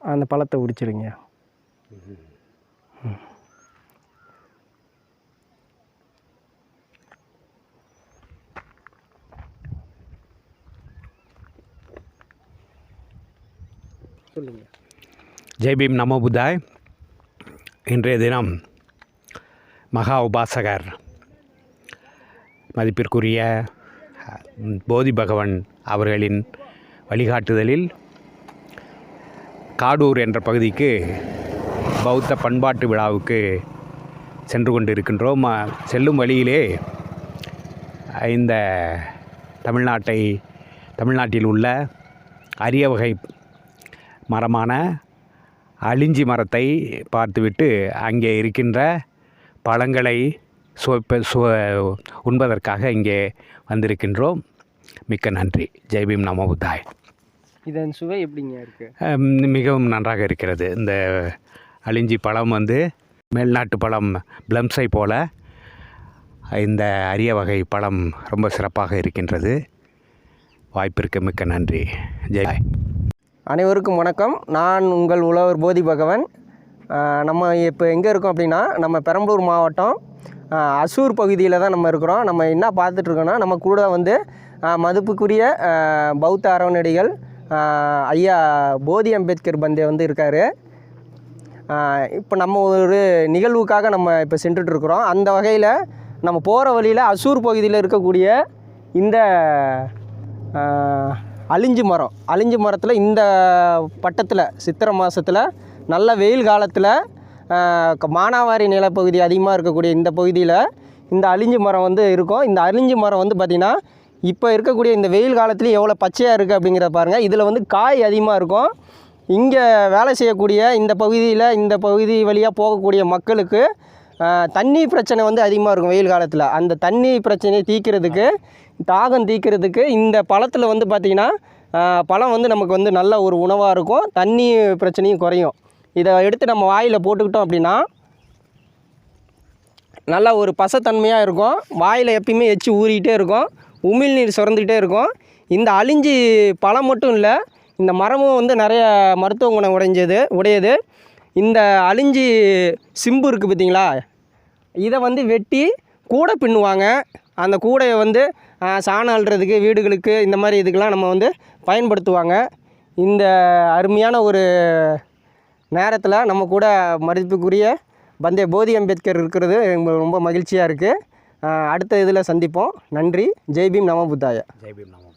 அந்த பழத்தை உரிச்சிருங்க. சொல்லுங்கள் ஜெய்பீம் நமோ புத்தாய். இன்றைய தினம் மகா உபாசகர் மதிப்பிற்குரிய போதி பகவன் அவர்களின் வழிகாட்டுதலில் காடூர் என்ற பகுதிக்கு பௌத்த பண்பாட்டு விழாவுக்கு சென்று கொண்டிருக்கின்றோம். இருக்கின்றோம் செல்லும் வழியிலே இந்த தமிழ்நாட்டை தமிழ்நாட்டில் உள்ள அரிய வகை மரமான அழிஞ்சி மரத்தை பார்த்துவிட்டு அங்கே இருக்கின்ற பழங்களை சுவப்ப சு உண்பதற்காக இங்கே வந்திருக்கின்றோம். மிக்க நன்றி. ஜெய்பீம் நமோ புத்தாய். இதன் சுவை எப்படிங்க இருக்குது மிகவும் நன்றாக இருக்கிறது. இந்த அழிஞ்சி பழம் வந்து மேல்நாட்டு பழம் பிளம்ஸை போல இந்த அரிய வகை பழம் ரொம்ப சிறப்பாக இருக்கின்றது. வாய்ப்பிற்கு மிக்க நன்றி. ஜெய் அனைவருக்கும் வணக்கம். நான் உங்கள் உழவர் போதி பகவன். நம்ம இப்போ எங்கே இருக்கோம் அப்படின்னா நம்ம பெரம்பலூர் மாவட்டம் அசூர் பகுதியில் தான் நம்ம இருக்கிறோம். நம்ம என்ன பார்த்துட்ருக்கோன்னா நம்ம கூட வந்து மதிப்புக்குரிய பௌத்த அறவனடிகள் ஆஹ் ஐயா போதி அம்பேத்கர் பந்தே வந்து இருக்கார். இப்போ நம்ம ஒரு நிகழ்வுக்காக நம்ம இப்போ சென்றுட்டு இருக்கிறோம் அந்த வகையில் நம்ம போகிற வழியில் அசூர் பகுதியில் இருக்கக்கூடிய இந்த அழிஞ்சு மரம் அழிஞ்சு மரத்தில் இந்த பட்டத்தில் சித்திரை மாதத்தில் நல்ல வெயில் காலத்தில் மானாவாரி நிலப்பகுதி அதிகமாக இருக்கக்கூடிய இந்த பகுதியில் இந்த அழிஞ்சு மரம் வந்து இருக்கும். இந்த அழிஞ்சு மரம் வந்து பார்த்திங்கன்னா இப்போ இருக்கக்கூடிய இந்த வெயில் காலத்துலேயும் எவ்வளோ பச்சையாக இருக்குது அப்படிங்கிற பாருங்கள் இதில் வந்து காய் அதிகமாக இருக்கும். இங்கே வேலை செய்யக்கூடிய இந்த பகுதியில் இந்த பகுதி வழியாக போகக்கூடிய மக்களுக்கு தண்ணி பிரச்சனை வந்து அதிகமாக இருக்கும் வெயில் காலத்தில். அந்த தண்ணி பிரச்சனையை தீர்க்கிறதுக்கு தாகம் தீர்க்கிறதுக்கு இந்த பழத்தில் வந்து பார்த்திங்கன்னா பழம் வந்து நமக்கு வந்து நல்ல ஒரு உணவாக இருக்கும். தண்ணி பிரச்சனையும் குறையும். இதை எடுத்து நம்ம வாயில் போட்டுக்கிட்டோம் அப்படின்னா நல்லா ஒரு பசத்தன்மையாக இருக்கும். வாயில் எப்பயுமே எச்சு ஊறிக்கிட்டே இருக்கும். உமிழ்நீர் சுரந்துக்கிட்டே இருக்கும். இந்த அழிஞ்சி பழம் மட்டும் இல்லை இந்த மரமும் வந்து நிறைய மருத்துவ குணம் உடைஞ்சது உடையது. இந்த அழிஞ்சி சிம்பு இருக்குது பார்த்தீங்களா இதை வந்து வெட்டி கூடை பின்னுவாங்க. அந்த கூடையை வந்து சாணம் அள்ளுறதுக்கு வீடுகளுக்கு இந்த மாதிரி இதுக்கெலாம் நம்ம வந்து பயன்படுத்துவாங்க. இந்த அருமையான ஒரு நேரத்தில் நம்ம கூட மதிப்புக்குரிய பந்தே போதி அம்பேத்கர் இருக்கிறது எங்களுக்கு ரொம்ப மகிழ்ச்சியாக இருக்குது அடுத்த இதில் சந்திப்போம். நன்றி. ஜெய்பீம் நம புத்தாய ஜெய்பீம் நம